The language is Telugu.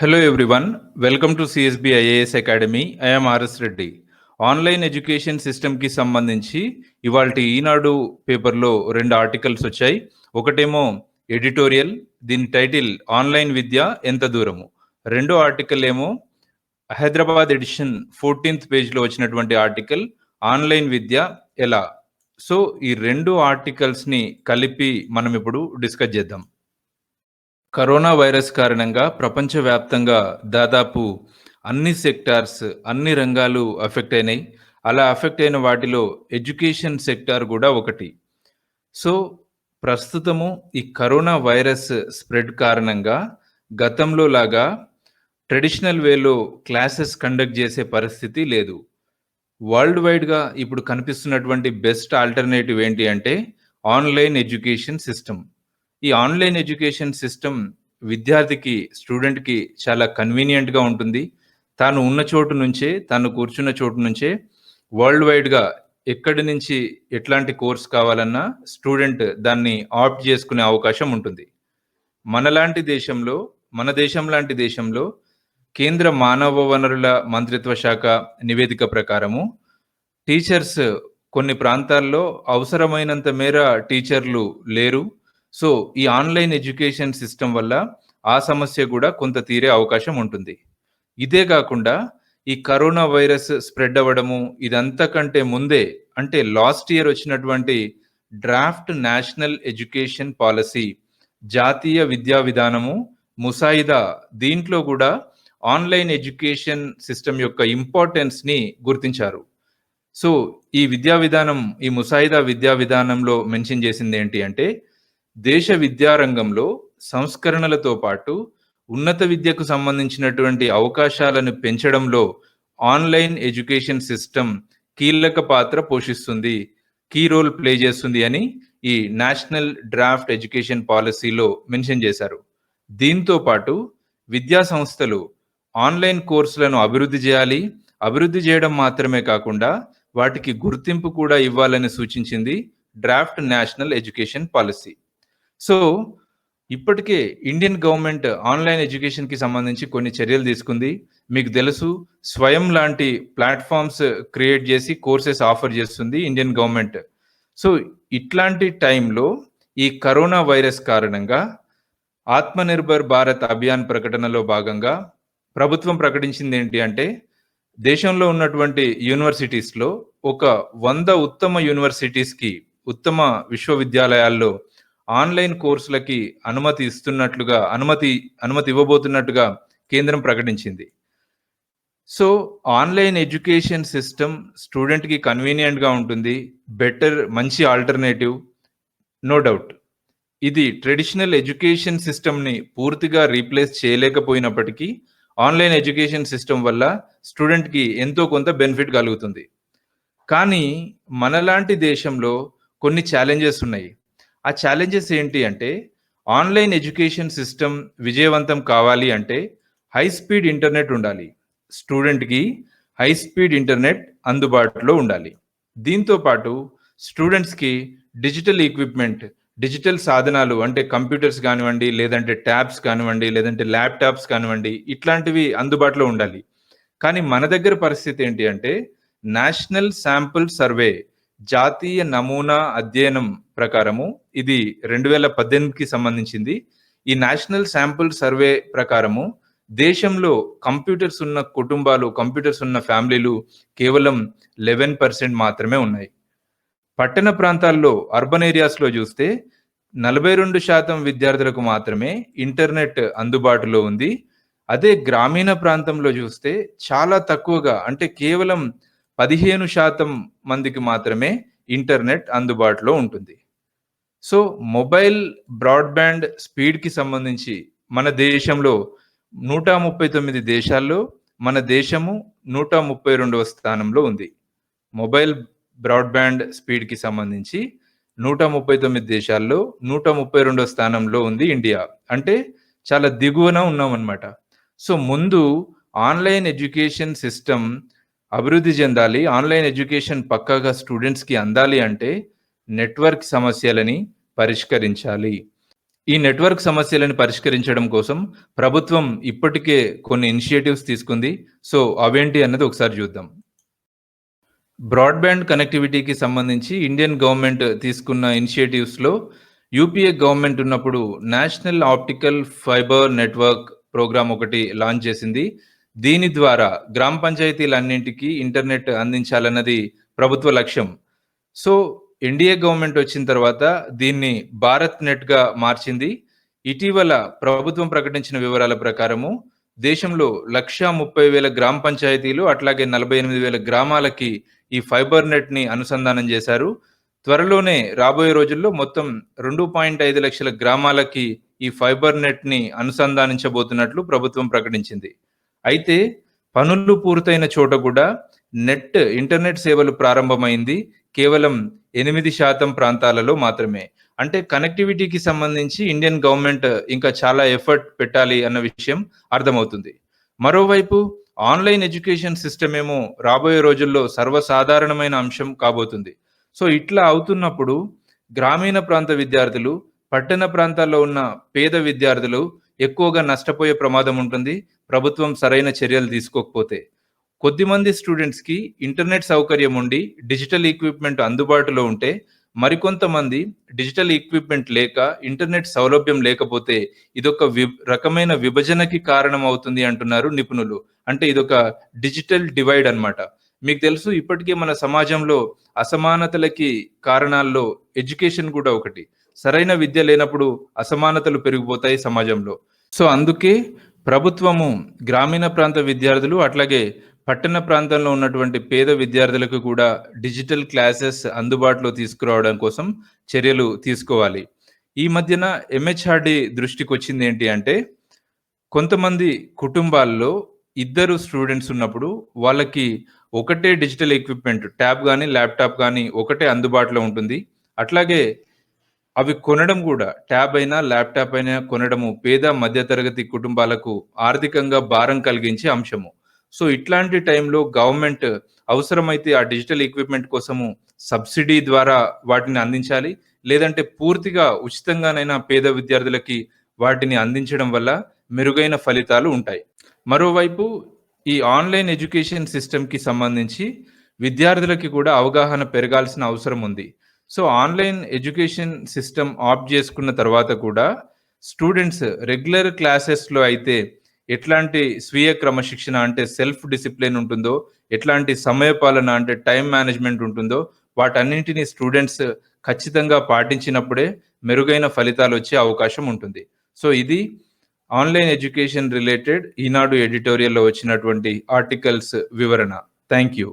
Hello everyone, welcome to CSB IAS Academy. I am RS Reddy online education సిస్టమ్కి సంబంధించి ఇవాళ ఈనాడు పేపర్లో రెండు ఆర్టికల్స్ వచ్చాయి. ఒకటేమో ఎడిటోరియల్ దీని టైటిల్ ఆన్లైన్ విద్య ఎంత దూరము? రెండో ఆర్టికల్ ఏమో హైదరాబాద్ ఎడిషన్ ఫోర్టీన్త్ పేజ్లో వచ్చినటువంటి ఆర్టికల్ ఆన్లైన్ విద్య ఎలా? సో ఈ రెండు ఆర్టికల్స్ని కలిపి మనం ఇప్పుడు డిస్కస్ చేద్దాం. కరోనా వైరస్ కారణంగా ప్రపంచవ్యాప్తంగా దాదాపు అన్ని సెక్టార్స్ అన్ని రంగాలు అఫెక్ట్ అయినాయి. అలా అఫెక్ట్ అయిన వాటిలో ఎడ్యుకేషన్ సెక్టార్ కూడా ఒకటి. సో ప్రస్తుతము ఈ కరోనా వైరస్ స్ప్రెడ్ కారణంగా గతంలో లాగా ట్రెడిషనల్ వేలో క్లాసెస్ కండక్ట్ చేసే పరిస్థితి లేదు. వరల్డ్ వైడ్గా ఇప్పుడు కనిపిస్తున్నటువంటి బెస్ట్ ఆల్టర్నేటివ్ ఏంటి అంటే ఆన్లైన్ ఎడ్యుకేషన్ సిస్టమ్. ఈ ఆన్లైన్ ఎడ్యుకేషన్ సిస్టమ్ విద్యార్థికి స్టూడెంట్కి చాలా కన్వీనియంట్గా ఉంటుంది. తాను ఉన్న చోటు నుంచే తాను కూర్చున్న చోటు నుంచే వరల్డ్ వైడ్గా ఎక్కడి నుంచి ఎట్లాంటి కోర్స్ కావాలన్నా స్టూడెంట్ దాన్ని ఆప్ట్ చేసుకునే అవకాశం ఉంటుంది. మనలాంటి దేశంలో మన దేశం లాంటి దేశంలో కేంద్ర మానవ వనరుల మంత్రిత్వ శాఖ నివేదిక ప్రకారము టీచర్స్ కొన్ని ప్రాంతాల్లో అవసరమైనంత మేర టీచర్లు లేరు. సో ఈ ఆన్లైన్ ఎడ్యుకేషన్ సిస్టమ్ వల్ల ఆ సమస్య కూడా కొంత తీరే అవకాశం ఉంటుంది. ఇదే కాకుండా ఈ కరోనా వైరస్ స్ప్రెడ్ అవ్వడము ఇదంతా కంటే ముందే అంటే లాస్ట్ ఇయర్ వచ్చినటువంటి డ్రాఫ్ట్ నేషనల్ ఎడ్యుకేషన్ పాలసీ జాతీయ విద్యా విధానము ముసాయిదా దీంట్లో కూడా ఆన్లైన్ ఎడ్యుకేషన్ సిస్టమ్ యొక్క ఇంపార్టెన్స్ని గుర్తించారు. సో ఈ విద్యా విధానం ఈ ముసాయిదా విద్యా విధానంలో మెన్షన్ చేసింది ఏంటి అంటే దేశ విద్యారంగంలో సంస్కరణలతో పాటు ఉన్నత విద్యకు సంబంధించినటువంటి అవకాశాలను పెంచడంలో ఆన్లైన్ ఎడ్యుకేషన్ సిస్టమ్ కీలక పాత్ర పోషిస్తుంది కీ రోల్ ప్లే చేస్తుంది అని ఈ నేషనల్ డ్రాఫ్ట్ ఎడ్యుకేషన్ పాలసీలో మెన్షన్ చేశారు. దీంతో పాటు విద్యా సంస్థలు ఆన్లైన్ కోర్సులను అభివృద్ధి చేయాలి అభివృద్ధి చేయడం మాత్రమే కాకుండా వాటికి గుర్తింపు కూడా ఇవ్వాలని సూచించింది draft national education policy. So ఇప్పటికే ఇండియన్ గవర్నమెంట్ ఆన్లైన్ ఎడ్యుకేషన్కి సంబంధించి కొన్ని చర్యలు తీసుకుంది. మీకు తెలుసు స్వయం లాంటి ప్లాట్ఫామ్స్ క్రియేట్ చేసి కోర్సెస్ ఆఫర్ చేస్తుంది ఇండియన్ గవర్నమెంట్. సో ఇట్లాంటి టైంలో ఈ కరోనా వైరస్ కారణంగా ఆత్మనిర్భర్ భారత్ అభియాన్ ప్రకటనలో భాగంగా ప్రభుత్వం ప్రకటించింది ఏంటి అంటే దేశంలో ఉన్నటువంటి యూనివర్సిటీస్లో ఒక వంద ఉత్తమ యూనివర్సిటీస్కి ఉత్తమ విశ్వవిద్యాలయాల్లో ఆన్లైన్ కోర్సులకి అనుమతి ఇస్తున్నట్లుగా అనుమతి అనుమతి ఇవ్వబోతున్నట్టుగా కేంద్రం ప్రకటించింది. సో ఆన్లైన్ ఎడ్యుకేషన్ సిస్టమ్ స్టూడెంట్కి కన్వీనియంట్గా ఉంటుంది. బెటర్ మంచి ఆల్టర్నేటివ్ నో డౌట్. ఇది ట్రెడిషనల్ ఎడ్యుకేషన్ సిస్టమ్ని పూర్తిగా రీప్లేస్ చేయలేకపోయినప్పటికీ ఆన్లైన్ ఎడ్యుకేషన్ సిస్టమ్ వల్ల స్టూడెంట్కి ఎంతో కొంత బెనిఫిట్ కలుగుతుంది. కానీ మనలాంటి దేశంలో కొన్ని ఛాలెంజెస్ ఉన్నాయి. ఆ ఛాలెంజెస్ ఏంటి అంటే ఆన్లైన్ ఎడ్యుకేషన్ సిస్టమ్ విజయవంతం కావాలి అంటే హై స్పీడ్ ఇంటర్నెట్ ఉండాలి. స్టూడెంట్కి హై స్పీడ్ ఇంటర్నెట్ అందుబాటులో ఉండాలి. దీంతో పాటు స్టూడెంట్స్కి డిజిటల్ ఈక్విప్మెంట్ డిజిటల్ సాధనాలు అంటే కంప్యూటర్స్ కానివ్వండి లేదంటే ట్యాబ్స్ కానివ్వండి లేదంటే ల్యాప్టాప్స్ కానివ్వండి ఇట్లాంటివి అందుబాటులో ఉండాలి. కానీ మన దగ్గర పరిస్థితి ఏంటి అంటే నేషనల్ శాంపుల్ సర్వే జాతీయ నమూనా అధ్యయనం ప్రకారము ఇది రెండు వేల పద్దెనిమిదికి సంబంధించింది. ఈ నేషనల్ శాంపుల్ సర్వే ప్రకారము దేశంలో కంప్యూటర్స్ ఉన్న కుటుంబాలు కంప్యూటర్స్ ఉన్న ఫ్యామిలీలు కేవలం లెవెన్ పర్సెంట్ మాత్రమే ఉన్నాయి. పట్టణ ప్రాంతాల్లో అర్బన్ ఏరియాస్లో చూస్తే నలభై రెండు శాతం విద్యార్థులకు మాత్రమే ఇంటర్నెట్ అందుబాటులో ఉంది. అదే గ్రామీణ ప్రాంతంలో చూస్తే చాలా తక్కువగా అంటే కేవలం పదిహేను శాతం మందికి మాత్రమే ఇంటర్నెట్ అందుబాటులో ఉంటుంది. సో మొబైల్ బ్రాడ్బ్యాండ్ స్పీడ్కి సంబంధించి మన దేశంలో నూట ముప్పై తొమ్మిది దేశాల్లో మన దేశము నూట ముప్పై రెండవ స్థానంలో ఉంది. మొబైల్ బ్రాడ్బ్యాండ్ స్పీడ్కి సంబంధించి నూట ముప్పై తొమ్మిది దేశాల్లో నూట ముప్పై రెండో స్థానంలో ఉంది ఇండియా. అంటే చాలా దిగువన ఉన్నామన్నమాట. సో ముందు ఆన్లైన్ ఎడ్యుకేషన్ సిస్టమ్ అభివృద్ధి చెందాలి ఆన్లైన్ ఎడ్యుకేషన్ పక్కాగా స్టూడెంట్స్కి అందాలి అంటే నెట్వర్క్ సమస్యలని పరిష్కరించాలి. ఈ నెట్వర్క్ సమస్యలను పరిష్కరించడం కోసం ప్రభుత్వం ఇప్పటికే కొన్ని ఇనిషియేటివ్స్ తీసుకుంది. సో అవేంటి అన్నది ఒకసారి చూద్దాం. బ్రాడ్బ్యాండ్ కనెక్టివిటీకి సంబంధించి ఇండియన్ గవర్నమెంట్ తీసుకున్న ఇనిషియేటివ్స్లో యూపీఏ గవర్నమెంట్ ఉన్నప్పుడు national optical fibre network programme ఒకటి లాంచ్ చేసింది. దీని ద్వారా గ్రామ పంచాయతీలన్నింటికీ ఇంటర్నెట్ అందించాలన్నది ప్రభుత్వ లక్ష్యం. సో ఎన్డీఏ గవర్నమెంట్ వచ్చిన తర్వాత దీన్ని భారత్ నెట్గా మార్చింది. ఇటీవల ప్రభుత్వం ప్రకటించిన వివరాల ప్రకారము దేశంలో లక్ష ముప్పై వేల గ్రామ పంచాయతీలు అట్లాగే నలభై ఎనిమిది వేల గ్రామాలకి ఈ ఫైబర్ నెట్ని అనుసంధానం చేశారు. త్వరలోనే రాబోయే రోజుల్లో మొత్తం రెండు పాయింట్ ఐదు లక్షల గ్రామాలకి ఈ ఫైబర్ నెట్ని అనుసంధానించబోతున్నట్లు ప్రభుత్వం ప్రకటించింది. అయితే పనులు పూర్తయిన చోట కూడా నెట్ ఇంటర్నెట్ సేవలు ప్రారంభమైంది. కేవలం ఎనిమిది శాతం ప్రాంతాలలో మాత్రమే. అంటే కనెక్టివిటీకి సంబంధించి ఇండియన్ గవర్నమెంట్ ఇంకా చాలా ఎఫర్ట్ పెట్టాలి అన్న విషయం అర్థమవుతుంది. మరోవైపు ఆన్లైన్ ఎడ్యుకేషన్ సిస్టమ్ ఏమో రాబోయే రోజుల్లో సర్వసాధారణమైన అంశం కాబోతుంది. సో ఇట్లా అవుతున్నప్పుడు గ్రామీణ ప్రాంత విద్యార్థులు పట్టణ ప్రాంతాల్లో ఉన్న పేద విద్యార్థులు ఎక్కువగా నష్టపోయే ప్రమాదం ఉంటుంది. ప్రభుత్వం సరైన చర్యలు తీసుకోకపోతే. కొద్దిమంది స్టూడెంట్స్కి ఇంటర్నెట్ సౌకర్యం ఉండి డిజిటల్ ఎక్విప్మెంట్ అందుబాటులో ఉంటే మరికొంతమంది డిజిటల్ ఎక్విప్మెంట్ లేక ఇంటర్నెట్ సౌలభ్యం లేకపోతే ఇదొక వి రకమైన విభజనకి కారణం అవుతుంది అంటున్నారు నిపుణులు. అంటే ఇదొక డిజిటల్ డివైడ్ అన్నమాట. మీకు తెలుసు ఇప్పటికే మన సమాజంలో అసమానతలకి కారణాల్లో ఎడ్యుకేషన్ కూడా ఒకటి. సరైన విద్య లేనప్పుడు అసమానతలు పెరిగిపోతాయి సమాజంలో. సో అందుకే ప్రభుత్వము గ్రామీణ ప్రాంత విద్యార్థులు అట్లాగే పట్టణ ప్రాంతంలో ఉన్నటువంటి పేద విద్యార్థులకు కూడా డిజిటల్ క్లాసెస్ అందుబాటులో తీసుకురావడం కోసం చర్యలు తీసుకోవాలి. ఈ మధ్యన ఎంహెచ్ఆర్డి దృష్టికి వచ్చింది ఏంటి అంటే కొంతమంది కుటుంబాల్లో ఇద్దరు స్టూడెంట్స్ ఉన్నప్పుడు వాళ్ళకి ఒకటే డిజిటల్ ఎక్విప్మెంట్ ట్యాబ్ కానీ ల్యాప్టాప్ కానీ ఒకటే అందుబాటులో ఉంటుంది. అట్లాగే అవి కొనడం కూడా ట్యాబ్ అయినా ల్యాప్టాప్ అయినా కొనడము పేద మధ్యతరగతి కుటుంబాలకు ఆర్థికంగా భారం కలిగించే అంశము. సో ఇట్లాంటి టైంలో గవర్నమెంట్ అవసరమైతే ఆ డిజిటల్ ఎక్విప్మెంట్ కోసము సబ్సిడీ ద్వారా వాటిని అందించాలి. లేదంటే పూర్తిగా ఉచితంగానైనా పేద విద్యార్థులకి వాటిని అందించడం వల్ల మెరుగైన ఫలితాలు ఉంటాయి. మరోవైపు ఈ ఆన్లైన్ ఎడ్యుకేషన్ సిస్టమ్కి సంబంధించి విద్యార్థులకి కూడా అవగాహన పెరగాల్సిన అవసరం ఉంది. So online education system opt చేసుకున్న తర్వాత కూడా స్టూడెంట్స్ రెగ్యులర్ క్లాసెస్లో అయితే ఎట్లాంటి స్వీయ క్రమశిక్షణ అంటే సెల్ఫ్ డిసిప్లిన్ ఉంటుందో ఎట్లాంటి సమయపాలన అంటే టైం మేనేజ్మెంట్ ఉంటుందో వాటన్నింటినీ స్టూడెంట్స్ ఖచ్చితంగా పాటించినప్పుడే మెరుగైన ఫలితాలు వచ్చే అవకాశం ఉంటుంది. సో ఇది ఆన్లైన్ ఎడ్యుకేషన్ రిలేటెడ్ ఈనాడు ఎడిటోరియల్లో వచ్చినటువంటి ఆర్టికల్స్ వివరణ. Thank you